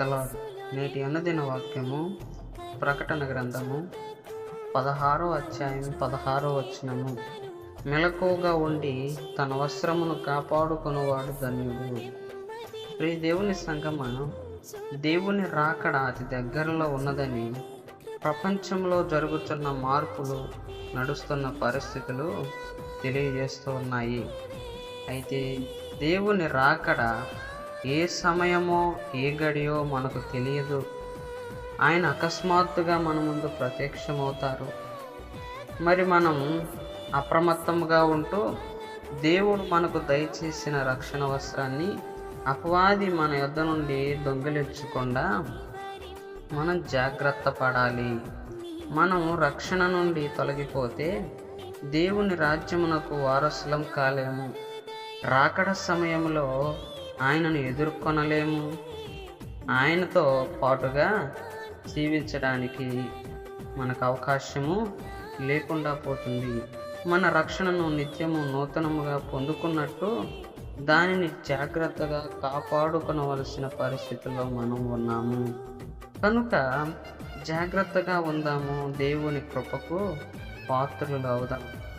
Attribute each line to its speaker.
Speaker 1: Praise the Lord నేటి అన్నదిన వాక్యము ప్రకటన గ్రంథము పదహారో అధ్యాయం పదహారో వచనము. మెలకువగా ఉండి తన వస్త్రమును కాపాడుకునేవాడు ధన్యుడు. ప్రియ దేవుని సంగమ దేవుని రాకడ అతి దగ్గరలో ఉన్నదని ప్రపంచంలో జరుగుతున్న మార్పులు నడుస్తున్న పరిస్థితులు తెలియజేస్తూ ఉన్నాయి. అయితే దేవుని రాకడ ఏ సమయమో ఏ గడియో మనకు తెలియదు. ఆయన అకస్మాత్తుగా మన ముందు ప్రత్యక్షమవుతారు. మరి మనం అప్రమత్తంగా ఉంటూ దేవుడు మనకు దయచేసిన రక్షణ వస్త్రాన్ని అపవాది మన యొద్ద నుండి దొంగిలించకుండా మనం జాగ్రత్త పడాలి. మనం రక్షణ నుండి తొలగిపోతే దేవుని రాజ్యమునకు వారసులం కాలేము. రాకడ సమయంలో ఆయనను ఎదుర్కొనలేము. ఆయనతో పాటుగా జీవించడానికి మనకు అవకాశము లేకుండా పోతుంది. మన రక్షణను నిత్యము నూతనముగా పొందుకున్నట్టు దానిని జాగ్రత్తగా కాపాడుకొనవలసిన పరిస్థితుల్లో మనం ఉన్నాము. కనుక జాగ్రత్తగా ఉందాము దేవుని కృపకు పాత్రలు అవుదాము